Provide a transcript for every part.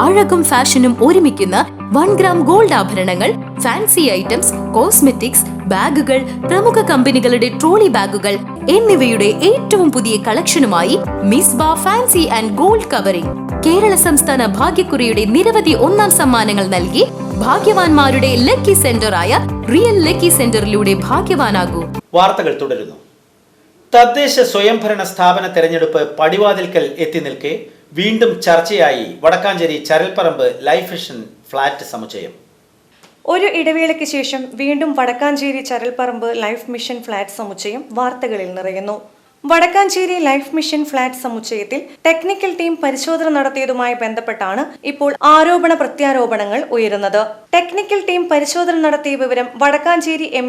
അഴകും ഫാഷനും ഒരുമിക്കുന്ന one gram gold ആഭരണങ്ങൾ ഫാൻസി ഐറ്റംസ് കോസ്മെറ്റിക്സ് ബാഗുകൾ പ്രമുഖ കമ്പനികളുടെ ട്രോളി ബാഗുകൾ എന്നിവയുടെ ഏറ്റവും പുതിയ കളക്ഷനുമായി മിസ് ബാ fancy and gold covering. Kerala സംസ്ഥാന ഭാഗ്യക്കുറിയുടെ നിരവധി ഒന്നാം സമ്മാനങ്ങൾ നൽകി ഭാഗ്യവാന്മാരുടെ ലക്കി സെന്ററായ റിയൽ ലക്കി സെന്ററിലൂടെ ഭാഗ്യവാനാകൂ. വാർത്തകൾ തുടരുന്നു. തദ്ദേശ സ്വയംഭരണ സ്ഥാപന തെരഞ്ഞെടുപ്പ് പടിവാതിൽക്കൽ എത്തി നിൽക്കെ വീണ്ടും ചർച്ചയായി Vadakkanchery Charalparamb life mission flat സമുച്ചയം. ഒരു ഇടവേളയ്ക്ക് ശേഷം വീണ്ടും Vadakkanchery Charalparamb life mission flat സമുച്ചയം വാർത്തകളിൽ നിറയുന്നു. വടക്കാഞ്ചേരി ലൈഫ് മിഷൻ ഫ്ളാറ്റ് സമുച്ചയത്തിൽ ടെക്നിക്കൽ ടീം പരിശോധന നടത്തിയതുമായി ബന്ധപ്പെട്ടാണ് ഇപ്പോൾ ആരോപണ പ്രത്യാരോപണങ്ങൾ ഉയരുന്നത്. ടെക്നിക്കൽ ടീം പരിശോധന നടത്തിയ വിവരം വടക്കാഞ്ചേരി എം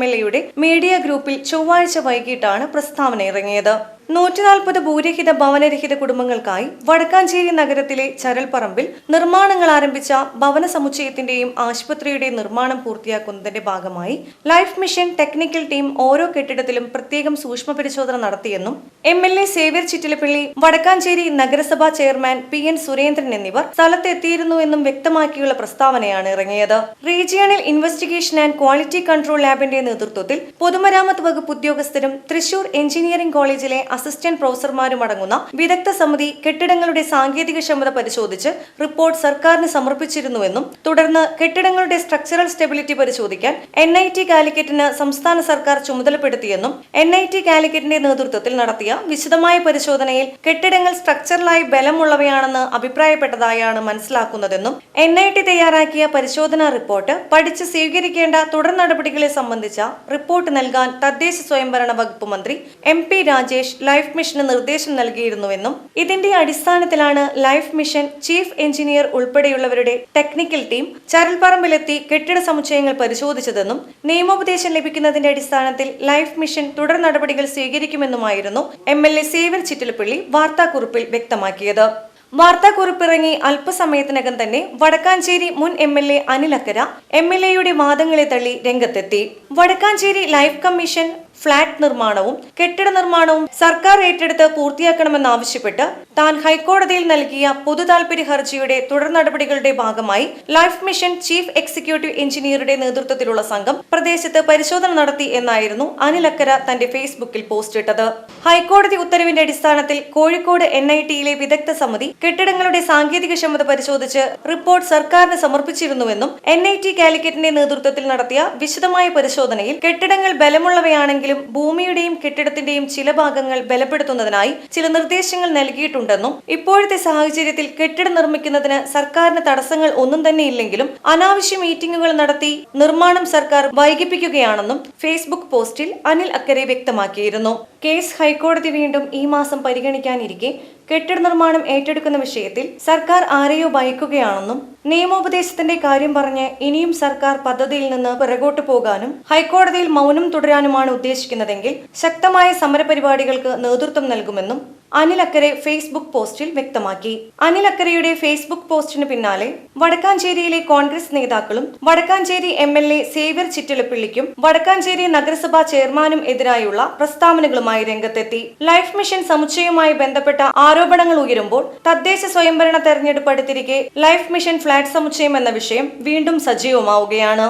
മീഡിയ ഗ്രൂപ്പിൽ ചൊവ്വാഴ്ച വൈകിട്ടാണ് പ്രസ്താവന ഇറങ്ങിയത്. നൂറ്റി നാൽപ്പത് ഭൂരഹിത ഭവനരഹിത കുടുംബങ്ങൾക്കായി വടക്കാഞ്ചേരി നഗരത്തിലെ ചരൽപ്പറമ്പിൽ നിർമ്മാണങ്ങൾ ആരംഭിച്ച ഭവന സമുച്ചയത്തിന്റെയും ആശുപത്രിയുടെയും നിർമ്മാണം പൂർത്തിയാക്കുന്നതിന്റെ ഭാഗമായി ലൈഫ് മിഷൻ ടെക്നിക്കൽ ടീം ഓരോ കെട്ടിടത്തിലും പ്രത്യേകം സൂക്ഷ്മ പരിശോധന നടത്തിയെന്നും M L A Xavier Chittilappally Vadakkanchery നഗരസഭാ ചെയർമാൻ പി എൻ സുരേന്ദ്രൻ എന്നിവർ സ്ഥലത്തെത്തിയിരുന്നുവെന്നും വ്യക്തമാക്കിയുള്ള പ്രസ്താവനയാണ് ഇറങ്ങിയത്. Regional investigation and quality control ലാബിന്റെ നേതൃത്വത്തിൽ പൊതുമരാമത്ത് വകുപ്പ് ഉദ്യോഗസ്ഥരും തൃശൂർ എഞ്ചിനീയറിംഗ് കോളേജിലെ അസിസ്റ്റന്റ് പ്രൊഫസർമാരും അടങ്ങുന്ന വിദഗ്ധ സമിതി കെട്ടിടങ്ങളുടെ സാങ്കേതിക ക്ഷമത പരിശോധിച്ച് റിപ്പോർട്ട് സർക്കാരിന് സമർപ്പിച്ചിരുന്നുവെന്നും തുടർന്ന് കെട്ടിടങ്ങളുടെ സ്ട്രക്ചറൽ സ്റ്റെബിലിറ്റി പരിശോധിക്കാൻ എൻ ഐ ടി കാലിക്കറ്റിന് സംസ്ഥാന സർക്കാർ ചുമതലപ്പെടുത്തിയെന്നും എൻ ഐ ടി കാലിക്കറ്റിന്റെ നേതൃത്വത്തിൽ നടത്തിയ വിശദമായ പരിശോധനയിൽ കെട്ടിടങ്ങൾ സ്ട്രക്ചറലായി ബലമുള്ളവയാണെന്ന് അഭിപ്രായപ്പെട്ടതായാണ് മനസ്സിലാക്കുന്നതെന്നും എൻ ഐ ടി തയ്യാറാക്കിയ പരിശോധനാ റിപ്പോർട്ട് പഠിച്ച് സ്വീകരിക്കേണ്ട തുടർ നടപടികളെ സംബന്ധിച്ച റിപ്പോർട്ട് നൽകാൻ തദ്ദേശ സ്വയംഭരണ വകുപ്പ് മന്ത്രി എം പി രാജേഷ് ലൈഫ് മിഷന് നിർദ്ദേശം നൽകിയിരുന്നുവെന്നും ഇതിന്റെ അടിസ്ഥാനത്തിലാണ് ലൈഫ് മിഷൻ ചീഫ് എഞ്ചിനീയർ ഉൾപ്പെടെയുള്ളവരുടെ ടെക്നിക്കൽ ടീം ചരൽപ്പറമ്പിലെത്തി കെട്ടിട സമുച്ചയങ്ങൾ പരിശോധിച്ചതെന്നും നിയമോപദേശം ലഭിക്കുന്നതിന്റെ അടിസ്ഥാനത്തിൽ ലൈഫ് മിഷൻ തുടർ നടപടികൾ സ്വീകരിക്കുമെന്നുമായിരുന്നു M L A Xavier Chittilappally വാർത്താക്കുറിപ്പിൽ വ്യക്തമാക്കിയത്. വാർത്താക്കുറിപ്പിറങ്ങി അല്പസമയത്തിനകം തന്നെ വടക്കാഞ്ചേരി മുൻ M L A Anil Akkara M L എയുടെ വാദങ്ങളെ തള്ളി രംഗത്തെത്തി. വടക്കാഞ്ചേരി ലൈഫ് കമ്മീഷൻ ഫ്ളാറ്റ് നിർമ്മാണവും കെട്ടിട നിർമ്മാണവും സർക്കാർ ഏറ്റെടുത്ത് പൂർത്തിയാക്കണമെന്നാവശ്യപ്പെട്ട് താൻ ഹൈക്കോടതിയിൽ നൽകിയ പൊതു താൽപര്യ ഹർജിയുടെ തുടർ നടപടികളുടെ ഭാഗമായി ലൈഫ് മിഷൻ ചീഫ് എക്സിക്യൂട്ടീവ് എഞ്ചിനീയറുടെ നേതൃത്വത്തിലുള്ള സംഘം പ്രദേശത്ത് പരിശോധന നടത്തി എന്നായിരുന്നു അനിലക്കര തന്റെ ഫേസ്ബുക്കിൽ പോസ്റ്റ് ഇട്ടത്. ഹൈക്കോടതി ഉത്തരവിന്റെ അടിസ്ഥാനത്തിൽ കോഴിക്കോട് എൻ ഐ ടിയിലെ വിദഗ്ധ സമിതി കെട്ടിടങ്ങളുടെ സാങ്കേതിക ക്ഷമത പരിശോധിച്ച് റിപ്പോർട്ട് സർക്കാരിന് സമർപ്പിച്ചിരുന്നുവെന്നും എൻ ഐ ടി കാലിക്കറ്റിന്റെ നേതൃത്വത്തിൽ നടത്തിയ വിശദമായ പരിശോധനയിൽ കെട്ടിടങ്ങൾ ബലമുള്ളവയാണെങ്കിലും ഭൂമിയുടെയും കെട്ടിടത്തിന്റെയും ചില ഭാഗങ്ങൾ ബലപ്പെടുത്തുന്നതിനായി ചില നിർദ്ദേശങ്ങൾ നൽകിയിട്ടുണ്ടെന്നും ഇപ്പോഴത്തെ സാഹചര്യത്തിൽ കെട്ടിടം നിർമ്മിക്കുന്നതിന് സർക്കാരിന് തടസ്സങ്ങൾ ഒന്നും തന്നെ ഇല്ലെങ്കിലും അനാവശ്യ മീറ്റിംഗുകൾ നടത്തി നിർമ്മാണം സർക്കാർ വൈകിപ്പിക്കുകയാണെന്നും ഫേസ്ബുക്ക് പോസ്റ്റിൽ അനിൽ അക്കരെ വ്യക്തമാക്കിയിരുന്നു. കേസ് ഹൈക്കോടതി വീണ്ടും ഈ മാസം പരിഗണിക്കാനിരിക്കെ കെട്ടിട നിർമ്മാണം ഏറ്റെടുക്കുന്ന വിഷയത്തിൽ സർക്കാർ ആരെയോ ഭയക്കുകയാണെന്നും നിയമോപദേശത്തിന്റെ കാര്യം പറഞ്ഞ് ഇനിയും സർക്കാർ പദ്ധതിയിൽ നിന്ന് പിറകോട്ട് പോകാനും ഹൈക്കോടതിയിൽ മൗനം തുടരാനുമാണ് ഉദ്ദേശിക്കുന്നതെങ്കിൽ ശക്തമായ സമരപരിപാടികൾക്ക് നേതൃത്വം നൽകുമെന്നും അനിൽ അക്കരെ ഫേസ്ബുക്ക് പോസ്റ്റിൽ വ്യക്തമാക്കി. അനിൽ അക്കരയുടെ ഫേസ്ബുക്ക് പോസ്റ്റിന് പിന്നാലെ വടക്കാഞ്ചേരിയിലെ കോൺഗ്രസ് നേതാക്കളും Vadakkanchery M L A Xavier ചിറ്റലപ്പിള്ളിക്കും Vadakkanchery നഗരസഭാ ചെയർമാനും എതിരായുള്ള പ്രസ്താവനകളുമായി രംഗത്തെത്തി. ലൈഫ് മിഷൻ സമുച്ചയവുമായി ബന്ധപ്പെട്ട ആരോപണങ്ങൾ ഉയരുമ്പോൾ തദ്ദേശ സ്വയംഭരണ തെരഞ്ഞെടുപ്പ് അടുത്തിരിക്കെ ലൈഫ് മിഷൻ ഫ്ളാറ്റ് സമുച്ചയം എന്ന വിഷയം വീണ്ടും സജീവമാവുകയാണ്.